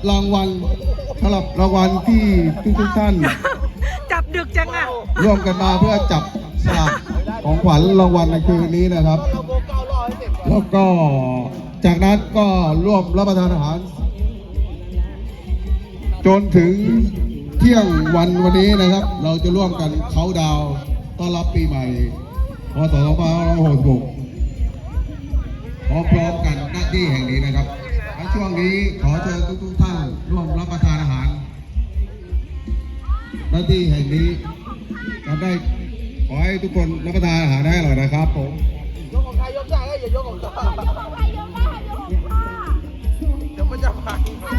จะจับรางวัลสำหรับรางวัลที่ทุกทุกๆท่าน จับดึกจังอะ ร่วมกันมาเพื่อจับสลากของขวัญรางวัลในคืนนี้นะครับ แล้วก็จากนั้นก็ร่วมรับประทานอาหาร จนถึงเที่ยงวันวันนี้นะครับ เราจะร่วมกันเขาน์ดาวน์ต้อนรับปีใหม่พศ2566พร้อมๆกันหน้าที่แห่งนี้นะครับและ ช่วงนี้ขอเชิญทุกๆท่านร่วมรับประทานอาหารหน้าที่แห่งนี้ทำได้ขอให้ทุกคนรับประทานอาหารได้อร่อยนะครับผมยกของใครยกได้อย่ายกของข้าเดี๋ยวมันจะพังพั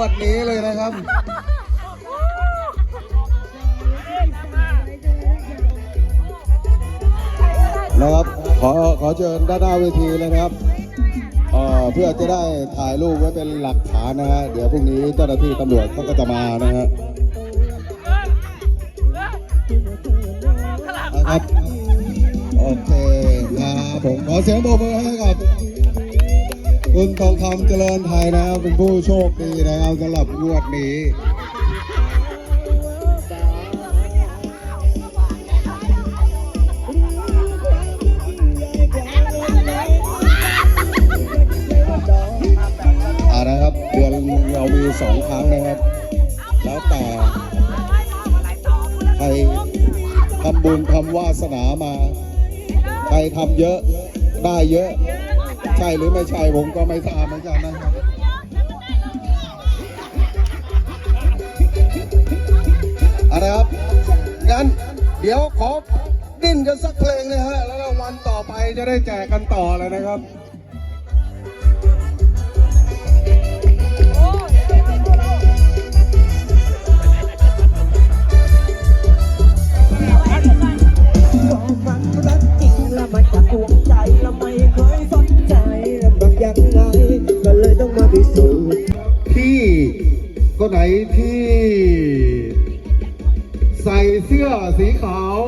วดนี้เลยนะครับนะครับขอขอเชิญด้านหน้าเวทีเลยนะครับเพื่อจะได้ถ่ายรูปไว้เป็นหลักฐานนะฮะเดี๋ยวพรุ่งนี้เจ้าหน้าที่ตำรวจเขาก็จะมานะฮะนะครับโอเคครับผมขอเสียงโบมือให้กับ คุณทองคำเจริญไทยนะครับเป็นผู้โชคดีนะครับสำหรับงวดนี้อานะครับ เดือนเรามีสองครั้งนะครับ แล้วแต่ใครทำบุญทำวาสนามา ใครทำเยอะได้เยอะ ใช่หรือไม่ใช่ผมก็ไม่ทราบเหมือนกันนะครับอะไรครับงั้นเดี๋ยวขอดิ้นกันสักเพลงนะฮะแล้ววันต่อไปจะได้แจกกันต่อเลยนะครับรักจริงแล้วมัจะกวใจแล้ไม่เคย ตัไหนที่ ใส่เสื้อสีขาว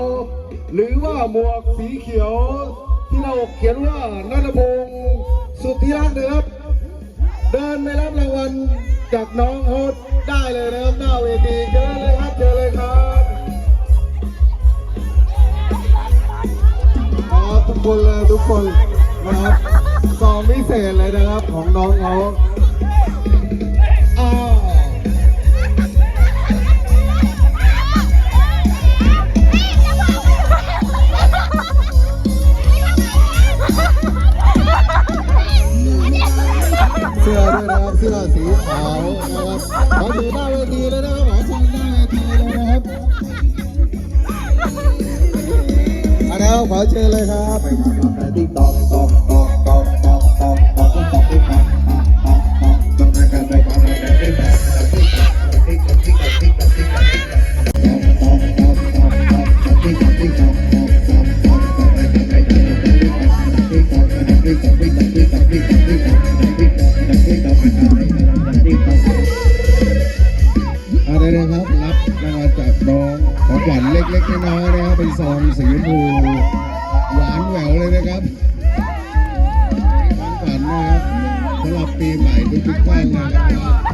หรือว่าหมวกสีเขียว ที่เราเขียนว่านัทพงสุทธิรักษ์นะครับ เดินไปรับรางวัลจากน้องโฮดได้เลยนะครับหน้าเวทีเจอเลยครับเจอเลยครับครับทุกคเลยทุกคนนะครับซองพิเศษเลยนะครับของน้องโฮา สื้อสีขาวนะครับขอดูหน้าเวทีเลยนะครับขอชิงหน้าเวทีเลยนะครับเอาแล้วขอเชิญเลยครับไปมาไปติ๊กต็อก นะครับของขวัญนะครับสำหรับปีใหม่ทุกๆท่านนะครับ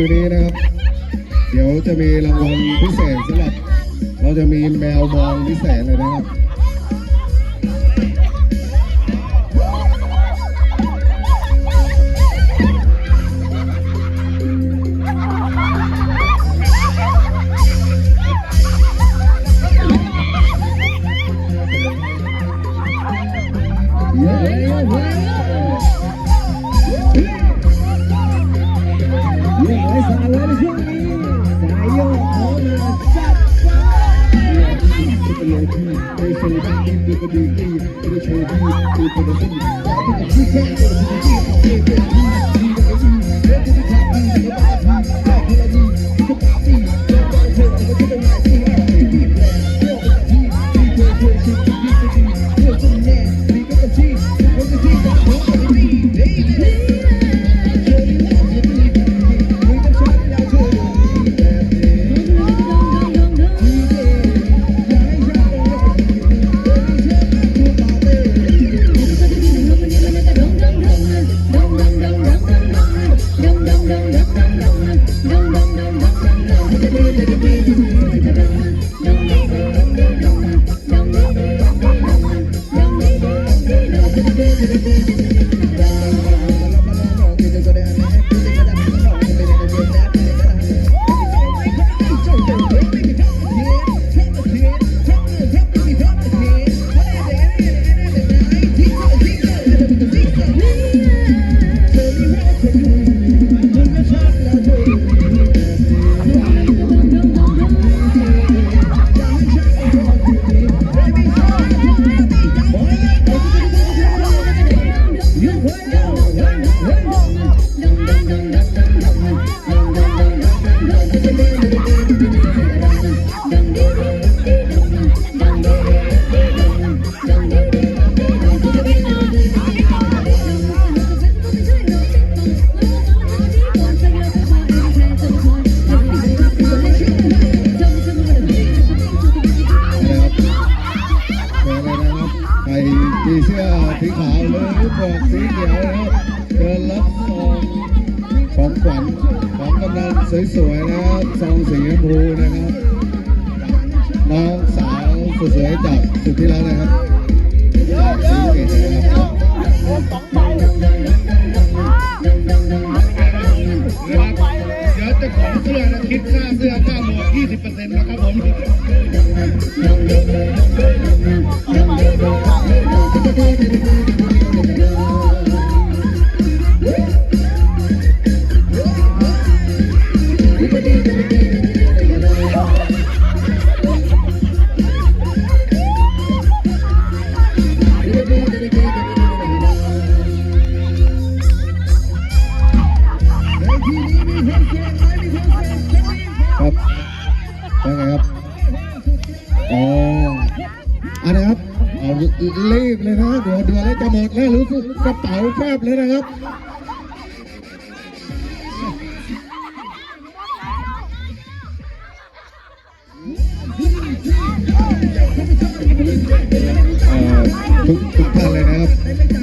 คืนนี้นะครับ เดี๋ยวจะมีรางวัลพิเศษสำหรับ เราจะมีแมวมองพิเศษเลยนะครับ นะครับ 你的爱，你的梦，有你多好。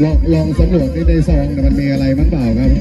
ลองลองสำรวจในในซองเนี่ยมันมีอะไรบ้างเปล่าครับ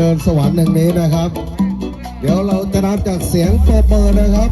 เนินสวรรค์แห่งนี้นะครับ เดี๋ยวเราจะนับจากเสียงปรบมือนะครับ